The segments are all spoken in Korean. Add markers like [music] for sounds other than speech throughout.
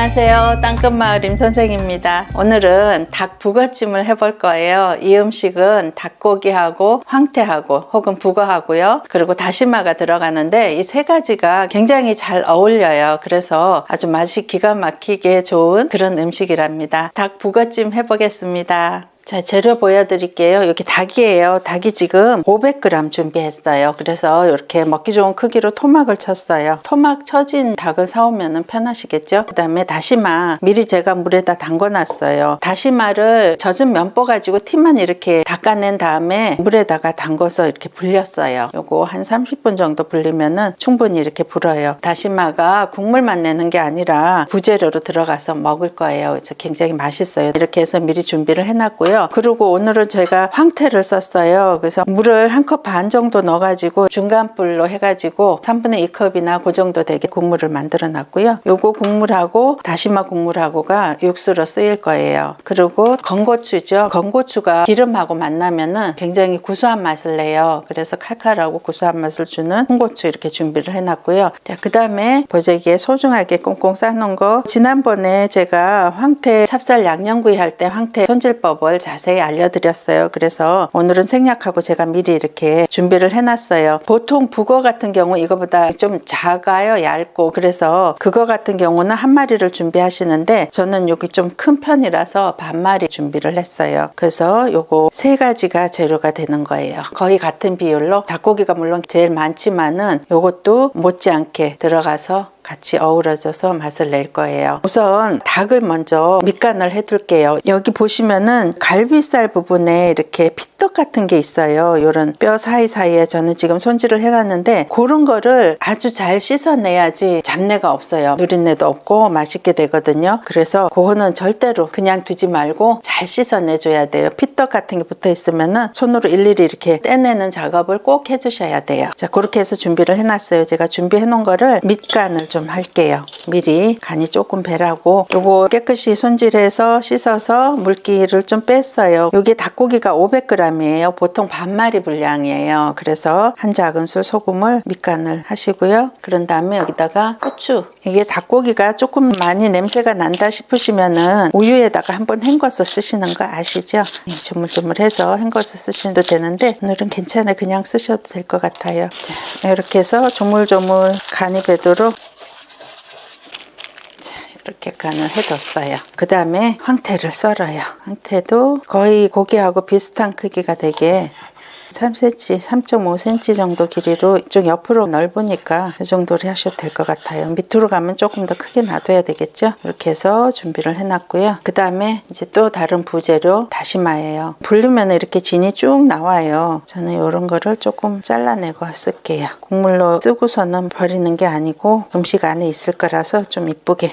안녕하세요. 땅끝마을 임선생입니다. 오늘은 닭 북어찜을 해볼 거예요. 이 음식은 닭고기하고 황태하고 혹은 북어하고요. 그리고 다시마가 들어가는데 이 세 가지가 굉장히 잘 어울려요. 그래서 아주 맛이 기가 막히게 좋은 그런 음식이랍니다. 닭 북어찜 해보겠습니다. 자, 재료 보여드릴게요. 여기 닭이에요. 닭이 지금 500g 준비했어요. 그래서 이렇게 먹기 좋은 크기로 토막을 쳤어요. 토막 쳐진 닭을 사오면 편하시겠죠? 그 다음에 다시마. 미리 제가 물에다 담궈놨어요. 다시마를 젖은 면보 가지고 티만 이렇게 닦아낸 다음에 물에다가 담궈서 이렇게 불렸어요. 요거 한 30분 정도 불리면은 충분히 이렇게 불어요. 다시마가 국물만 내는 게 아니라 부재료로 들어가서 먹을 거예요. 그래서 굉장히 맛있어요. 이렇게 해서 미리 준비를 해놨고요. 그리고 오늘은 제가 황태를 썼어요. 그래서 물을 한 컵 반 정도 넣어가지고 중간 불로 해가지고 3분의 2컵이나 그 정도 되게 국물을 만들어 놨고요. 요거 국물하고 다시마 국물하고가 육수로 쓰일 거예요. 그리고 건고추죠. 건고추가 기름하고 만나면은 굉장히 구수한 맛을 내요. 그래서 칼칼하고 구수한 맛을 주는 홍고추 이렇게 준비를 해놨고요. 자, 그 다음에 보자기에 소중하게 꽁꽁 싸놓은 거 지난번에 제가 황태 찹쌀 양념구이 할 때 황태 손질법을 자세히 알려드렸어요. 그래서 오늘은 생략하고 제가 미리 이렇게 준비를 해놨어요. 보통 북어 같은 경우 이거보다 좀 작아요, 얇고 그래서 그거 같은 경우는 한 마리를 준비하시는데 저는 여기 좀 큰 편이라서 반마리 준비를 했어요. 그래서 요거 세 가지가 재료가 되는 거예요. 거의 같은 비율로 닭고기가 물론 제일 많지만은 요것도 못지않게 들어가서 같이 어우러져서 맛을 낼 거예요. 우선 닭을 먼저 밑간을 해둘게요. 여기 보시면은 갈비살 부분에 이렇게 피떡 같은 게 있어요. 이런 뼈 사이사이에 저는 지금 손질을 해놨는데 그런 거를 아주 잘 씻어내야지 잡내가 없어요. 누린내도 없고 맛있게 되거든요. 그래서 그거는 절대로 그냥 두지 말고 잘 씻어내줘야 돼요. 피떡 같은 게 붙어 있으면은 손으로 일일이 이렇게 떼내는 작업을 꼭 해주셔야 돼요. 자 그렇게 해서 준비를 해놨어요. 제가 준비해 놓은 거를 밑간을 좀 할게요. 미리 간이 조금 배라고 요거 깨끗이 손질해서 씻어서 물기를 좀 뺐어요. 요게 닭고기가 500g이에요. 보통 반마리 분량이에요. 그래서 한 작은술 소금을 밑간을 하시고요. 그런 다음에 여기다가 고추 이게 닭고기가 조금 많이 냄새가 난다 싶으시면은 우유에다가 한번 헹궈서 쓰시는 거 아시죠? 네, 조물조물해서 헹궈서 쓰셔도 되는데 오늘은 괜찮아요. 그냥 쓰셔도 될 것 같아요. 자, 이렇게 해서 조물조물 간이 배도록 이렇게 간을 해뒀어요. 그 다음에 황태를 썰어요. 황태도 거의 고기하고 비슷한 크기가 되게 3cm, 3.5cm 정도 길이로 이쪽 옆으로 넓으니까 이 정도로 하셔도 될 것 같아요. 밑으로 가면 조금 더 크게 놔둬야 되겠죠? 이렇게 해서 준비를 해놨고요. 그 다음에 이제 또 다른 부재료 다시마예요. 불리면 이렇게 진이 쭉 나와요. 저는 이런 거를 조금 잘라내고 쓸게요. 국물로 쓰고서는 버리는 게 아니고 음식 안에 있을 거라서 좀 이쁘게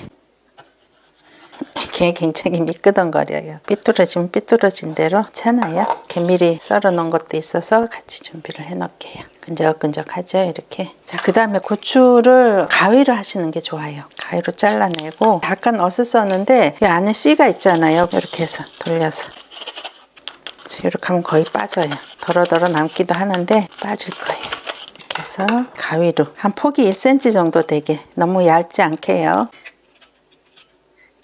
이게 굉장히 미끄덩거려요. 삐뚤어지면 삐뚤어진 대로 괜찮아요. 이렇게 미리 썰어 놓은 것도 있어서 같이 준비를 해 놓을게요. 끈적끈적하죠? 이렇게. 자그 다음에 고추를 가위로 하시는 게 좋아요. 가위로 잘라내고 약간 어슷었는데 이 안에 씨가 있잖아요. 이렇게 해서 돌려서. 이렇게 하면 거의 빠져요. 덜어덜어 남기도 하는데 빠질 거예요. 이렇게 해서 가위로 한 폭이 1cm 정도 되게 너무 얇지 않게요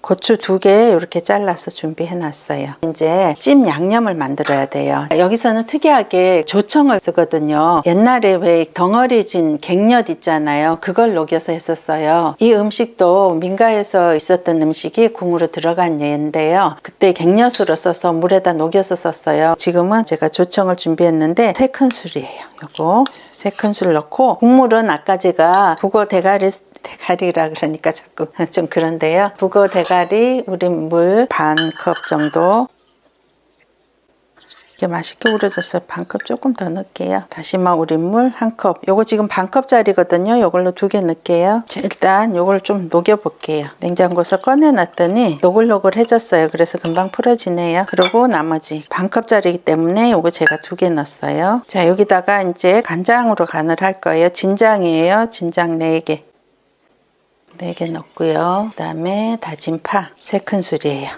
고추 두 개 이렇게 잘라서 준비해 놨어요. 이제 찜 양념을 만들어야 돼요. 여기서는 특이하게 조청을 쓰거든요. 옛날에 왜 덩어리진 갱엿 있잖아요. 그걸 녹여서 했었어요. 이 음식도 민가에서 있었던 음식이 궁으로 들어간 예인데요. 그때 갱엿으로 써서 물에다 녹여서 썼어요. 지금은 제가 조청을 준비했는데 세 큰술이에요. 요거 세 큰술 넣고 국물은 아까 제가 북어 대가리 대가리라 그러니까 자꾸 [laughs] 좀 그런데요. 북어 대가리 우린 물 반 컵 정도 이게 맛있게 우려졌어요. 반컵 조금 더 넣을게요. 다시마 우린 물 한 컵. 요거 지금 반 컵짜리거든요. 요걸로 두 개 넣을게요. 자, 일단 요걸 좀 녹여 볼게요. 냉장고에서 꺼내 놨더니 노글노글해졌어요. 그래서 금방 풀어지네요. 그리고 나머지 반 컵짜리기 때문에 요거 제가 두 개 넣었어요. 자, 여기다가 이제 간장으로 간을 할 거예요. 진장이에요. 진장 4개. 4개 넣고요. 그 다음에 다진 파 3큰술이에요.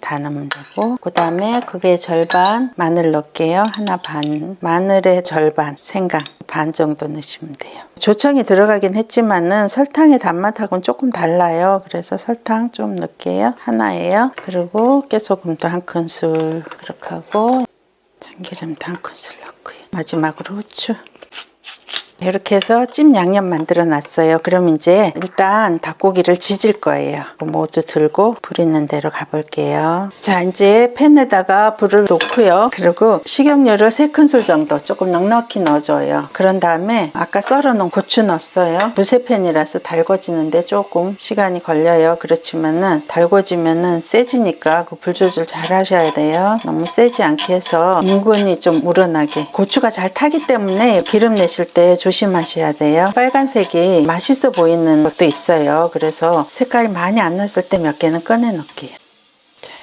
다 넣으면 되고 그 다음에 그게 절반 마늘 넣을게요. 하나 반. 마늘의 절반 생강 반 정도 넣으시면 돼요. 조청이 들어가긴 했지만은 설탕의 단맛하고는 조금 달라요. 그래서 설탕 좀 넣을게요. 하나예요. 그리고 깨소금도 한 큰술 그렇게 하고 참기름도 한 큰술 넣고요. 마지막으로 후추 이렇게 해서 찜 양념 만들어 놨어요. 그럼 이제 일단 닭고기를 지질 거예요. 모두 들고 불 있는 대로 가볼게요. 자, 이제 팬에다가 불을 놓고요. 그리고 식용유를 3큰술 정도 조금 넉넉히 넣어줘요. 그런 다음에 아까 썰어 놓은 고추 넣었어요. 무쇠팬이라서 달궈지는데 조금 시간이 걸려요. 그렇지만은 달궈지면은 세지니까 그 불 조절 잘 하셔야 돼요. 너무 세지 않게 해서 은근히 좀 우러나게. 고추가 잘 타기 때문에 기름 내실 때 조 심하셔야 돼요. 빨간색이 맛있어 보이는 것도 있어요. 그래서 색깔이 많이 안 났을 때 몇 개는 꺼내 놓을게요.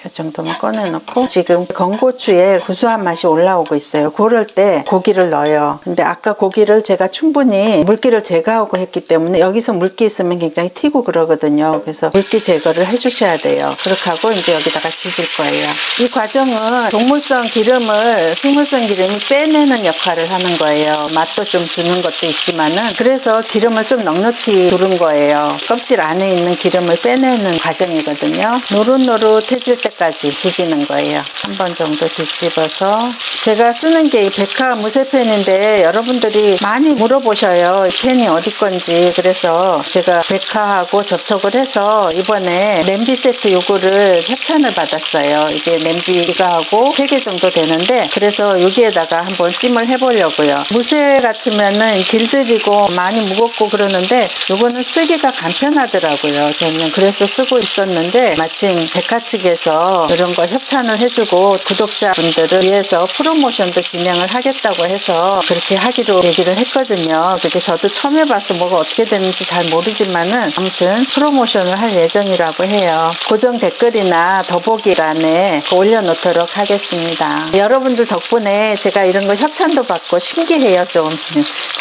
자, 이 정도만 꺼내놓고 지금 건고추에 구수한 맛이 올라오고 있어요. 그럴 때 고기를 넣어요. 근데 아까 고기를 제가 충분히 물기를 제거하고 했기 때문에 여기서 물기 있으면 굉장히 튀고 그러거든요. 그래서 물기 제거를 해주셔야 돼요. 그렇게 하고 이제 여기다가 지질 거예요. 이 과정은 동물성 기름을 식물성 기름이 빼내는 역할을 하는 거예요. 맛도 좀 주는 것도 있지만은 그래서 기름을 좀 넉넉히 두른 거예요. 껍질 안에 있는 기름을 빼내는 과정이거든요. 노릇노릇해질 때 까지 지지는 거예요. 한 번 정도 뒤집어서 제가 쓰는 게 이 백화 무쇠팬인데 여러분들이 많이 물어보셔요. 이 팬이 어디 건지 그래서 제가 백화하고 접촉을 해서 이번에 냄비 세트 요거를 협찬을 받았어요. 이게 냄비가 하고 3개 정도 되는데 그래서 여기에다가 한번 찜을 해보려고요. 무쇠 같으면은 길들이고 많이 무겁고 그러는데 요거는 쓰기가 간편하더라고요. 저는 그래서 쓰고 있었는데 마침 백화 측에서 이런 거 협찬을 해주고 구독자분들을 위해서 프로모션도 진행을 하겠다고 해서 그렇게 하기로 얘기를 했거든요. 그게 저도 처음 해봐서 뭐가 어떻게 되는지 잘 모르지만은 아무튼 프로모션을 할 예정이라고 해요. 고정 댓글이나 더보기란에 올려놓도록 하겠습니다. 여러분들 덕분에 제가 이런 거 협찬도 받고 신기해요 좀.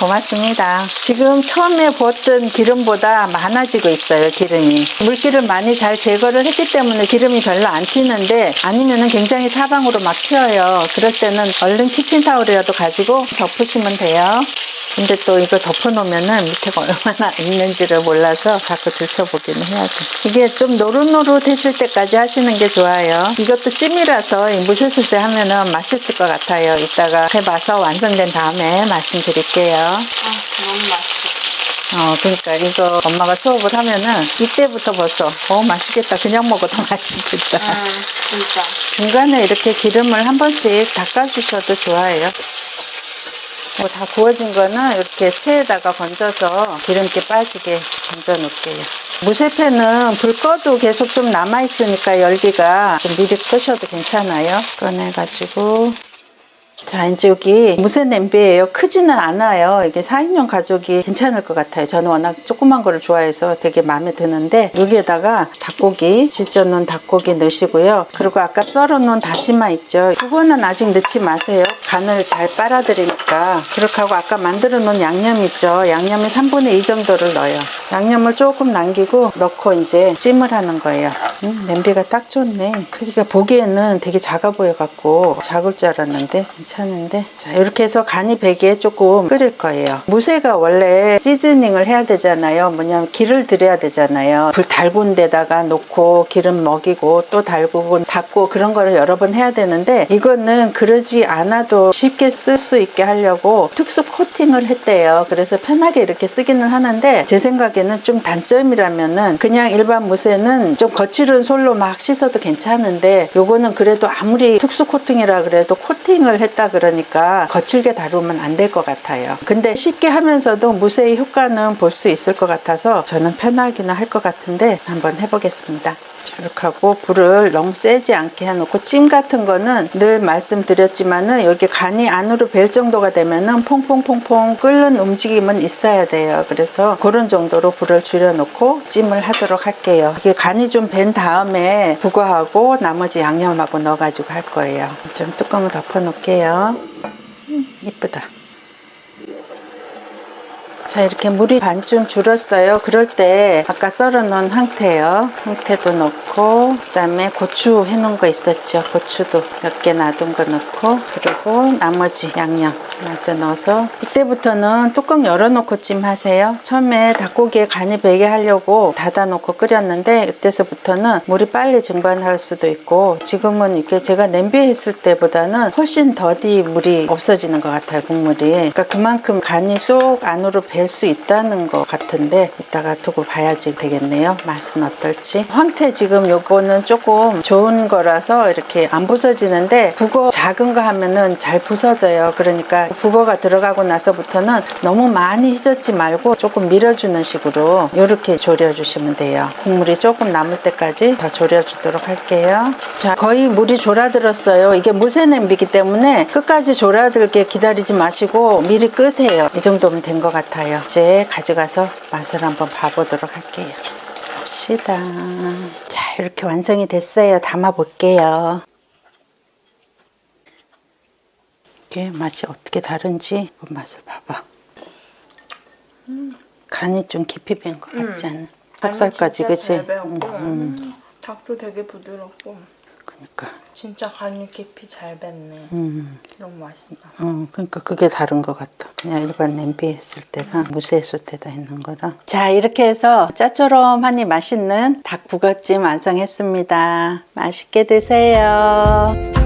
고맙습니다. 지금 처음에 부었던 기름보다 많아지고 있어요 기름이. 물기를 많이 잘 제거를 했기 때문에 기름이 별로 안 튀는데 아니면은 굉장히 사방으로 막 튀어요. 그럴 때는 얼른 키친타올이라도 가지고 덮으시면 돼요. 근데 또 이거 덮어놓으면은 밑에가 [laughs] 얼마나 있는지를 몰라서 자꾸 들춰보기는 해야 돼. 이게 좀 노릇노릇해질 때까지 하시는 게 좋아요. 이것도 찜이라서 이 무쇠솥에 하면은 맛있을 것 같아요. 이따가 해봐서 완성된 다음에 말씀드릴게요. 아, 너무 맛있어. 어, 그러니까 이거 엄마가 수업을 하면은 이때부터 벌써 어 맛있겠다. 그냥 먹어도 [laughs] 맛있겠다. 응, 진짜. 중간에 이렇게 기름을 한 번씩 닦아주셔도 좋아요. 뭐다 구워진 거는 이렇게 체에다가 건져서 기름기 빠지게 건져 놓을게요. 무쇠팬은 불 꺼도 계속 좀 남아 있으니까 열기가 좀 미리 끄셔도 괜찮아요. 꺼내가지고 자, 이제 여기 무쇠 냄비예요. 크지는 않아요. 이게 4인용 가족이 괜찮을 것 같아요. 저는 워낙 조그만 거를 좋아해서 되게 마음에 드는데 여기에다가 닭고기, 지져놓은 닭고기 넣으시고요. 그리고 아까 썰어놓은 다시마 있죠. 그거는 아직 넣지 마세요. 간을 잘 빨아들이니까. 그렇게 하고 아까 만들어 놓은 양념 있죠. 양념의 3분의 2 정도를 넣어요. 양념을 조금 남기고 넣고 이제 찜을 하는 거예요. 음, 냄비가 딱 좋네. 크기가 보기에는 되게 작아 보여갖고 작을 줄 알았는데 괜찮은데. 자 이렇게 해서 간이 배기에 조금 끓일 거예요. 무쇠가 원래 시즈닝을 해야 되잖아요. 뭐냐면 기를 들여야 되잖아요. 불 달군 데다가 놓고 기름 먹이고 또 달구고 닫고 그런 거를 여러 번 해야 되는데 이거는 그러지 않아도 쉽게 쓸 수 있게 하려고 특수 코팅을 했대요. 그래서 편하게 이렇게 쓰기는 하는데 제 생각에는 좀 단점이라면은 그냥 일반 무쇠는 좀 거칠은 솔로 막 씻어도 괜찮은데 요거는 그래도 아무리 특수 코팅이라 그래도 코팅을 했다 그러니까 거칠게 다루면 안 될 것 같아요. 근데 쉽게 하면서도 무쇠의 효과는 볼 수 있을 것 같아서 저는 편하기는 할 것 같은데 한번 해보겠습니다. 이렇게 하고 불을 너무 세지 않게 해놓고 찜 같은 거는 늘 말씀드렸지만은 여기 간이 안으로 벨 정도가 되면은 퐁퐁퐁퐁 끓는 움직임은 있어야 돼요. 그래서 그런 정도로 불을 줄여놓고 찜을 하도록 할게요. 이게 간이 좀 밴 다음에 부과하고 나머지 양념하고 넣어가지고 할 거예요. 좀 뚜껑을 덮어 놓을게요. 음. 자 이렇게 물이 반쯤 줄었어요. 그럴 때 아까 썰어 놓은 황태요. 황태도 넣고 그 다음에 고추 해 놓은 거 있었죠. 고추도 몇 개 놔둔 거 넣고 그리고 나머지 양념 마저 넣어서 이때부터는 뚜껑 열어 놓고 찜하세요. 처음에 닭고기에 간이 배게 하려고 닫아 놓고 끓였는데 이때서부터는 물이 빨리 증발할 수도 있고 지금은 이게 제가 냄비에 했을 때보다는 훨씬 더디 물이 없어지는 것 같아요 국물이. 그러니까 그만큼 간이 쏙 안으로 벨수 있다는 것 같은데 이따가 두고 봐야지 되겠네요. 맛은 어떨지. 황태 지금 요거는 조금 좋은 거라서 이렇게 안 부서지는데 북어 작은 거 하면은 잘 부서져요. 그러니까 북어가 들어가고 나서부터는 너무 많이 휘젓지 말고 조금 밀어주는 식으로 이렇게 졸여주시면 돼요. 국물이 조금 남을 때까지 더 졸여주도록 할게요. 자, 거의 물이 졸아들었어요. 이게 무쇠 냄비기 때문에 끝까지 졸아들게 기다리지 마시고 미리 끄세요. 이 정도면 된 것 같아요. 이제 가져가서 맛을 한번 봐보도록 할게요. 봅시다. 자, 이렇게 완성이 됐어요. 담아 볼게요. 이게 맛이 어떻게 다른지 한번 맛을 봐봐. 음, 간이 좀 깊이 밴 것 같지 않아? 닭살까지, 그치? 잘 배웠고 음, 음, 닭도 되게 부드럽고 그러니까. 진짜 간이 깊이 잘 뱄네. 음, 너무 맛있다. 어, 그러니까 그게 다른 것 같다. 그냥 일반 냄비에 했을 때랑 무쇠 솥 에다 했는 거랑. 자, 이렇게 해서 짭조름하니 맛있는 닭 부거찜 완성했습니다. 맛있게 드세요.